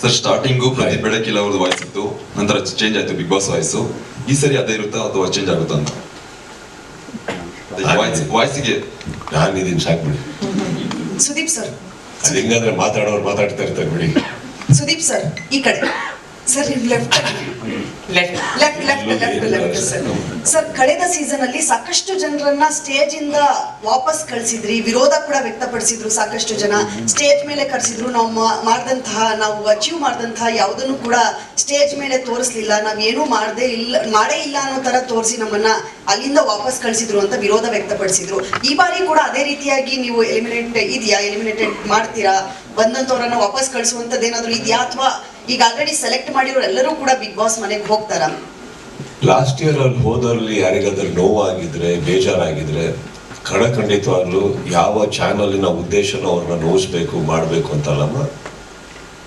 Sir starting ಪ್ರತಿ ಬೆಳಕಿಲ್ಲ ಅವ್ರದ್ದು voice ಇತ್ತು ನಂತರ ಚೇಂಜ್ ಆಯ್ತು ಬಿಗ್ ಬಾಸ್ ವಾಯ್ಸು ಈ ಸರಿ ಅದೇ ಇರುತ್ತಾ ಅಥವಾ ಚೇಂಜ್ ಆಗುತ್ತಾ ಅಂತ? ವಾಯ್ಸ್ ವಾಯ್ಸಿಗೆ ನಾನು ಇದೀನಿ ಸಾಕ್ಬಿಡಿ ಸುದೀಪ್ ಸರ್. ಅದು ಹೆಂಗಂದ್ರೆ ಮಾತಾಡೋರು ಮಾತಾಡ್ತಾ ಇರ್ತಾರೆ ಬಿಡಿ. ಸುದೀಪ್ ಸರ್ ಈ ಕಡೆ. ಸರ್ ನಿಮ್ left left left left left left sir sir ಕಳೆದ ಸೀಸನ್ ಅಲ್ಲಿ ಸಾಕಷ್ಟು ಜನರನ್ನ ಸ್ಟೇಜ್ ಇಂದ ವಾಪಸ್ ಕಳಿಸಿದ್ರಿ. ವಿರೋಧ ಕೂಡ ವ್ಯಕ್ತಪಡಿಸಿದ್ರು ಸಾಕಷ್ಟು ಜನ. ಸ್ಟೇಜ್ ಮೇಲೆ ಕರೆಸಿದ್ರು. ನಾವು ಮಾಡಿದಂತಹ ಮಾಡ್ದಂತಹ ನಾವು ಅಚೀವ್ ಮಾಡ್ದಂತಹ ಯಾವುದನ್ನು ಕೂಡ ಸ್ಟೇಜ್ ಮೇಲೆ ತೋರಿಸ್ಲಿಲ್ಲ. ನಾವ್ ಏನು ಮಾಡದೇ ಇಲ್ಲ ಮಾಡೇ ಇಲ್ಲ ಅನ್ನೋ ತರ ತೋರಿಸಿ ನಮ್ಮನ್ನ ಅಲ್ಲಿಂದ ವಾಪಸ್ ಕಳಿಸಿದ್ರು ಅಂತ ವಿರೋಧ ವ್ಯಕ್ತಪಡಿಸಿದ್ರು. ಈ ಬಾರಿ ಕೂಡ ಅದೇ ರೀತಿಯಾಗಿ ನೀವು ಎಲಿಮಿನೇಟ್ ಇದೆಯಾ? ಎಲಿಮಿನೇಟೆಡ್ ಮಾಡ್ತೀರಾ? ಬಂದಂತವ್ರನ್ನ ವಾಪಸ್ ಕಳಿಸುವಂತದ್ದೇನಾದ್ರೂ ಇದೆಯಾ? ಅಥವಾ ಈಗ ಆಲ್ರೆಡಿ ಸೆಲೆಕ್ಟ್ ಮಾಡಿರೋ ಎಲ್ಲರೂ ಕೂಡ ಬಿಗ್ ಬಾಸ್ ಮನೆಗೆ ಹೋಗ್ತಾರಾ? ಲಾಸ್ಟ್ ಇಯರ್ ಅಲ್ಲಿ ಹೋದಲ್ಲಿ ಯಾರಿಗಾದ್ರೂ ನೋವಾಗಿದ್ರೆ, ಬೇಜಾರಾಗಿದ್ರೆ ಖಡಖಂಡಿತವಾಗ್ಲೂ ಯಾವ ಚಾನಲಿನ ಉದ್ದೇಶನ ಅವ್ರನ್ನ ನೋಯಿಸ್ಬೇಕು ಮಾಡಬೇಕು ಅಂತಲ್ಲಮ್ಮ?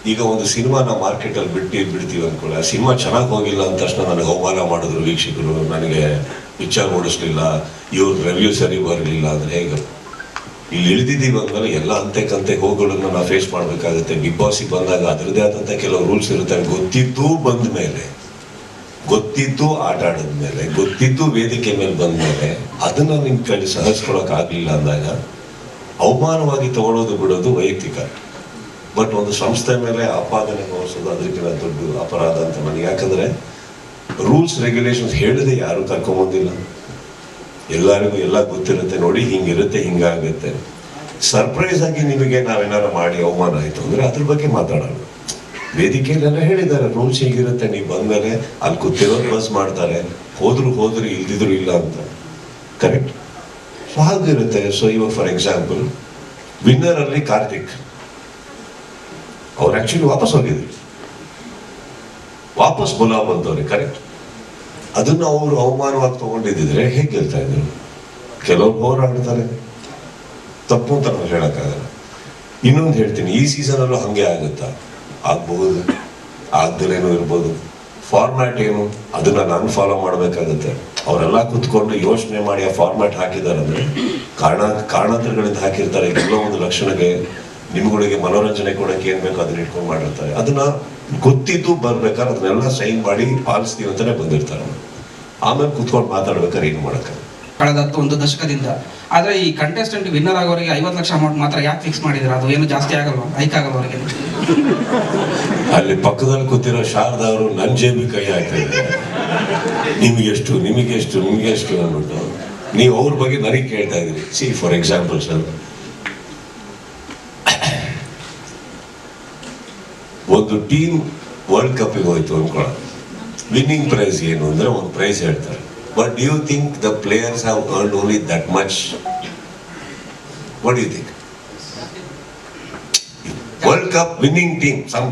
ಈಗ ಒಂದು ಸಿನಿಮಾನ ಮಾರ್ಕೆಟಲ್ಲಿ ಬಿಟ್ಟು ಬಿಡ್ತೀವಿ ಅನ್ಕೊಳ್ಳಿ. ಆ ಸಿನಿಮಾ ಚೆನ್ನಾಗಿ ಹೋಗಿಲ್ಲ ಅಂದ ತಕ್ಷಣ ನನಗೆ ಅವಮಾನ ಮಾಡಿದ್ರು ವೀಕ್ಷಕರು. ನನಗೆ ಪಿಕ್ಚರ್ ಓಡಿಸ್ಲಿಲ್ಲ. ಇವ್ರ ರೆವ್ಯೂ ಸರಿ ಬರಲಿಲ್ಲ ಅಂದ್ರೆ ಹೇಗೆ? ಇಲ್ಲಿ ಇಳಿದಿದ್ದೀವಿ ಅಂದ್ಮೇಲೆ ಎಲ್ಲ ಅಂತೆ ಕಂತೆ ನಾವು ಫೇಸ್ ಮಾಡಬೇಕಾಗುತ್ತೆ. ಬಿಗ್ ಬಾಸಿಗೆ ಬಂದಾಗ ಅದರದೇ ಆದಂಥ ಕೆಲವು ರೂಲ್ಸ್ ಇರುತ್ತೆ. ಗೊತ್ತಿದ್ದು ಬಂದ ಮೇಲೆ, ಗೊತ್ತಿದ್ದು ಆಟ ಆಡಿದ್ಮೇಲೆ ಗೊತ್ತಿದ್ದು ವೇದಿಕೆ ಮೇಲೆ ಬಂದ ಮೇಲೆ ಅದನ್ನ ನಿಮ್ ಕೈ ಸಹಿಸ್ಕೊಳಕ್ ಆಗ್ಲಿಲ್ಲ ಅಂದಾಗ ಅವಮಾನವಾಗಿ ತಗೊಳ್ಳೋದು ಬಿಡೋದು ವೈಯಕ್ತಿಕ. ಬಟ್ ಒಂದು ಸಂಸ್ಥೆ ಮೇಲೆ ಆಪಾದನೆ ಹೊರಿಸೋದು ಅದಕ್ಕಿಂತ ದೊಡ್ಡ ಅಪರಾಧ ಅಂತ ನನಗೆ. ಯಾಕಂದ್ರೆ ರೂಲ್ಸ್ ರೆಗ್ಯುಲೇಷನ್ಸ್ ಹೇಳದೆ ಯಾರು ಕರ್ಕೊಂಬಂದಿಲ್ಲ ಎಲ್ಲರಿಗೂ ಎಲ್ಲ ಗೊತ್ತಿರುತ್ತೆ ನೋಡಿ, ಹಿಂಗಿರುತ್ತೆ, ಹಿಂಗಾಗುತ್ತೆ. ಸರ್ಪ್ರೈಸ್ ಆಗಿ ನಿಮಗೆ ನಾವೇನಾರು ಮಾಡಿ ಅವಮಾನ ಆಯ್ತು ಅಂದ್ರೆ ಅದ್ರ ಬಗ್ಗೆ ಮಾತಾಡೋಣ. ವೇದಿಕೆಯಲ್ಲೆಲ್ಲ ಹೇಳಿದ್ದಾರೆ ರೂಲ್ಸ್ ಹೀಗಿರುತ್ತೆ, ನೀವು ಬಂದ್ಮೇಲೆ ಅಲ್ಲಿ ಗೊತ್ತಿರೋ ಬಸ್ ಮಾಡ್ತಾರೆ, ಹೋದ್ರು ಹೋದ್ರು, ಇಲ್ದಿದ್ರು ಇಲ್ಲ ಅಂತ. ಕರೆಕ್ಟ್ ಸೊ ಹಾಗಿರುತ್ತೆ. ಸೊ ಇವಾಗ ಫಾರ್ ಎಕ್ಸಾಂಪಲ್ ವಿನ್ನರ್ ಅಲ್ಲಿ ಕಾರ್ತಿಕ್. ಅವ್ರು ಆಕ್ಚುಲಿ ವಾಪಸ್ ಹೋಗಿದ್ರು. ವಾಪಸ್ ಗುಲಾಬ್ ಅಂತವ್ರೆ ಕರೆಕ್ಟ್ ಅದನ್ನ ಅವರು ಅವಮಾನವಾಗಿ ತಗೊಂಡಿದ್ದಿದ್ರೆ ಹೇಗೆ ಗೆಲ್ತಾ ಇದ್ರು? ಕೆಲವರು ಹೋರಾಡ್ತಾರೆ. ತಪ್ಪು ಅಂತ ನಾವು ಹೇಳಕ್ಕಾಗಲ್ಲ. ಇನ್ನೊಂದು ಹೇಳ್ತೀನಿ, ಈ ಸೀಸನ್ ಅಲ್ಲೂ ಹಂಗೆ ಆಗುತ್ತಾ? ಆಗ್ಬಹುದು ಆಗ್ದಲೇನು ಇರ್ಬೋದು. ಫಾರ್ಮ್ಯಾಟ್ ಏನು? ಅದನ್ನ ನಾನು ಫಾಲೋ ಮಾಡಬೇಕಾಗುತ್ತೆ. ಅವರೆಲ್ಲ ಕುತ್ಕೊಂಡು ಯೋಚನೆ ಮಾಡಿ ಆ ಫಾರ್ಮ್ಯಾಟ್ ಹಾಕಿದ್ದಾರೆ ಅಂದ್ರೆ ಕಾರಣ, ಕಾರಣಾಂತರಗಳಿಂದ ಹಾಕಿರ್ತಾರೆ. ಕೆಲವೊಂದು ಲಕ್ಷಣಕ್ಕೆ ನಿಮ್ಗಳಿಗೆ ಮನೋರಂಜನೆ ಕೊಡಕ್ಕೆ ಏನ್ ಬೇಕೋ ಅದನ್ನ ಇಟ್ಕೊಂಡು ಮಾಡಿರ್ತಾರೆ. ಅದನ್ನ ಗೊತ್ತಿದ್ದು ಬರ್ಬೇಕಾದ್ರೆ ಅದನ್ನೆಲ್ಲ ಸೈನ್ ಮಾಡಿ ಪಾಲಿಸ್ತೀವಿ ಅಂತಾನೆ ಬಂದಿರ್ತಾರೆ. ಆಮೇಲೆ ಕುತ್ಕೊಂಡು ಮಾತಾಡ್ಬೇಕಾದ್ರೆ ಏನು ಮಾಡಕ್ಕೆ? ಕಳೆದ ಹತ್ತು ಒಂದು ದಶಕದಿಂದ. ಆದ್ರೆ ಈ ಕಂಟೆಸ್ಟೆಂಟ್ ವಿನ್ನರ್ ಆಗೋರಿಗೆ ಐವತ್ತು ಲಕ್ಷ ಅಮೌಂಟ್ ಮಾತ್ರ ಯಾಕೆ ಫಿಕ್ಸ್ ಮಾಡಿದ್ರೆ? ಅದು ಏನು ಜಾಸ್ತಿ ಆಗಲ್ವ? ಹೈಕ್ ಆಗಲ್ಲ ಅವರಿಗೆ? ಅಲ್ಲಿ ಪಕ್ಕದಲ್ಲಿ ಕೂತಿರೋ ಶಾರದಾ ಅವರು ನನ್ನ ಜೇಬಿ ಕೈ ಹಾಕ್ತಿದ್ದಾರೆ ನಿಮಗೆಷ್ಟು ನಿಮಗೆಷ್ಟು ನಿಮಗೆಷ್ಟು ಅಂದ್ಬಿಟ್ಟು. ನೀವು ಅವ್ರ ಬಗ್ಗೆ ನನಗೆ ಕೇಳ್ತಾ ಇದ್ದೀರಿ. ಸಿ ಫಾರ್ ಎಕ್ಸಾಂಪಲ್ ಸರ್ ಒಂದು ಟೀಮ್ ವರ್ಲ್ಡ್ ಕಪ್ಗೆ ಹೋಯ್ತು ಅನ್ಕೊಳ್ಳ ವಿನ್ನಿಂಗ್ ಪ್ರೈಸ್ ಏನು ಅಂದ್ರೆ ಒಂದು ಪ್ರೈಸ್ ಹೇಳ್ತಾರೆ. But you think the players have earn only that much what you think world cup winning team some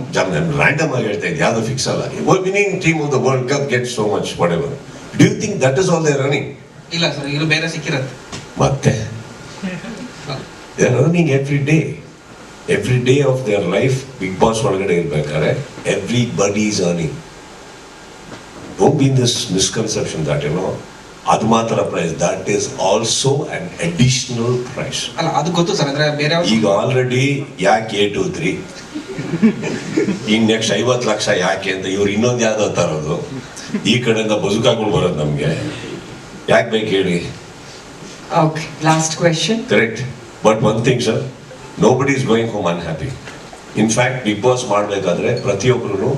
random ಆಗಿ ಹೇಳ್ತಾ ಇದ್ದೆ ಯಾವುದು ಫಿಕ್ಸ್ ಅಲ್ಲ. Winning team of the world cup get so much whatever do you think that is all they running ಇಲ್ಲ sir ಇದು ಬೇರೆ ಸಿಕ್ಕಿರತ್ತೆ. ಮತ್ತೆ? They running every day every day of their life big boss ಒಳಗಡೆ ಇರ್ಬೇಕಾದ್ರೆ everybody is earning don't be this misconception that ಏನೋ ಅದು ಮಾತ್ರ price that is also an additional price ಅಲ್ಲ ಅದು ಗೊತ್ತು ಸರ್ ಅಂದ್ರೆ ಬೇರೆ ಈಗ ಆಲ್ರೆಡಿ ಯಾಕೆ ಏ ಟು ತ್ರೀ? ಈಗ ನೆಕ್ಸ್ಟ್ ಐವತ್ತು ಲಕ್ಷ ಯಾಕೆ ಅಂತ ಇವ್ರು ಇನ್ನೊಂದು ಯಾವ್ದೋ ತರೋದು. ಈ ಕಡೆಯಿಂದ ಬದುಕಾಗಳು ಬರೋದು ನಮಗೆ. ಯಾಕೆ ಬೇಕು ಹೇಳಿ? Okay, last question. Correct but one thing sir nobody is going home unhappy in fact Bigg Boss ಮಾಡಬೇಕಾದ್ರೆ ಪ್ರತಿಯೊಬ್ಬರು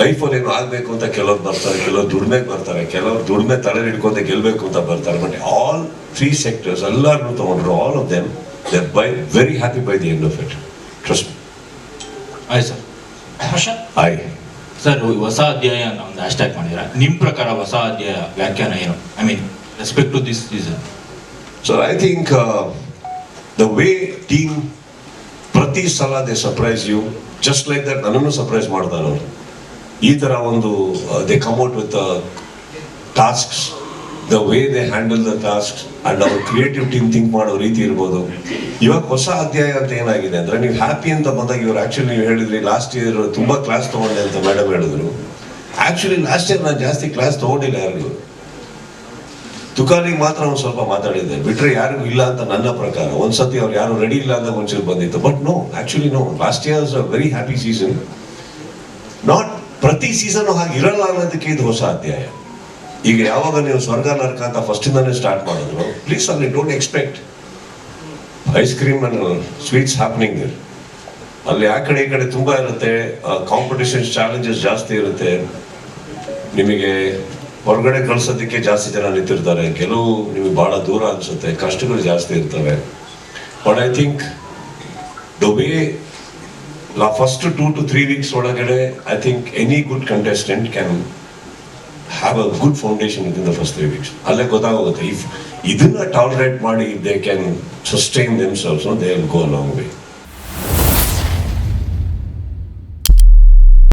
ಲೈಫಲ್ಲಿ ಏನು ಆಗಬೇಕು ಅಂತ ಕೆಲವ್ರು ಬರ್ತಾರೆ ಕೆಲವ್ರು ದುಡಿಮೆಗೆ ಬರ್ತಾರೆ ಕೆಲವ್ರು ದುಡಿಮೆ ತಲೆ ಹಿಡ್ಕೊಂತ ಗೆಲ್ಬೇಕು ಅಂತ ಬರ್ತಾರೆ. ಬಟ್ ಆಲ್ ತ್ರೀ ಸೆಕ್ಟರ್ಸ್ ಎಲ್ಲರೂ ತಗೊಂಡ್ರು all of them they by very happy by the end of it trust ಆಯ್ತು ಸರ್ ಹಾಯ್ ಐ ಸರ್ ಹೊಸ ಅಧ್ಯಾಯ ನಮ್ದು ಹ್ಯಾಶ್ ಟ್ಯಾಗ್ ಮಾಡಿದ್ರೆ. ನಿಮ್ ಪ್ರಕಾರ ಹೊಸ ಅಧ್ಯಾಯ ವ್ಯಾಖ್ಯಾನ ಏನು? I mean respect to this season so I think the way team ಪ್ರತಿ ಸಲ they surprise you just like that ನನ್ನನ್ನು ಸರ್ಪ್ರೈಸ್ ಮಾಡ್ತಾರೆ ಅವರು. ಈ ಥರ ಒಂದು they come out with tasks the way they handle the task and ಅವ್ರ creative team think ಮಾಡೋ ರೀತಿ ಇರ್ಬೋದು. ಇವಾಗ ಹೊಸ ಅಧ್ಯಾಯ ಅಂತ ಏನಾಗಿದೆ ಅಂದ್ರೆ, ನೀವು ಹ್ಯಾಪಿ ಅಂತ ಬಂದಾಗ ಇವ್ರು ಆಕ್ಚುಲಿ ನೀವು ಹೇಳಿದ್ರಿ ಲಾಸ್ಟ್ ಇಯರ್ ತುಂಬಾ ಕ್ಲಾಸ್ ತಗೊಂಡೆ ಅಂತ ಮೇಡಮ್ ಹೇಳಿದ್ರು. ಆಕ್ಚುಲಿ ಲಾಸ್ಟ್ ಇಯರ್ ನಾನು ಜಾಸ್ತಿ ಕ್ಲಾಸ್ ತಗೊಂಡಿಲ್ಲ ಯಾರಿಗೂ. ತುಕಾಲಿಗೆ ಮಾತ್ರ ಒಂದು ಸ್ವಲ್ಪ ಮಾತಾಡಿದ್ದೆ. ಬಿಟ್ರೆ ಯಾರಿಗೂ ಇಲ್ಲ ಅಂತ ನನ್ನ ಪ್ರಕಾರ. ಒಂದ್ಸತಿ ಅವ್ರು ಯಾರು ರೆಡಿ ಇಲ್ಲ ಅಂತ ಒಂಚೂರು ಬಂದಿತ್ತು. But no actually no last year a very happy season not ಪ್ರತಿ ಸೀಸನ್ ಹಾಗೆ ಇರಲ್ಲ ಅನ್ನೋದಕ್ಕೆ ಇದು ಹೊಸ ಅಧ್ಯಾಯ. ಈಗ ಯಾವಾಗ ನೀವು ಸ್ವರ್ಗ ನರಕ ಅಂತ ಫಸ್ಟ್ ಇಂದಾನೆ ಸ್ಟಾರ್ಟ್ ಮಾಡಿದ್ರು ಪ್ಲೀಸ್ ಅಲ್ಲಿ don't expect ice cream and sweets happening ಅಲ್ಲಿ ಆ ಕಡೆ ಈ ಕಡೆ ತುಂಬಾ ಇರುತ್ತೆ. ಕಾಂಪಿಟೇಷನ್ ಚಾಲೆಂಜಸ್ ಜಾಸ್ತಿ ಇರುತ್ತೆ. ನಿಮಗೆ ಹೊರಗಡೆ ಕಳ್ಸೋದಕ್ಕೆ ಜಾಸ್ತಿ ಜನ ನಿಂತಿರ್ತಾರೆ. ಕೆಲವು ನಿಮಗೆ ಬಹಳ ದೂರ ಅನ್ಸುತ್ತೆ. ಕಷ್ಟಗಳು ಜಾಸ್ತಿ ಇರ್ತವೆ. But I think ಡೊಬೆ way first two to three weeks ಒಳಗಡೆ I think any good contestant can have a good foundation in the first three weeks ಅಲ್ಲೇ ಗೊತ್ತಾಗುತ್ತೆ ಇಫ್ ಇದನ್ನ ಟಾಲರೇಟ್ ಮಾಡಿ they can sustain themselves they will go long way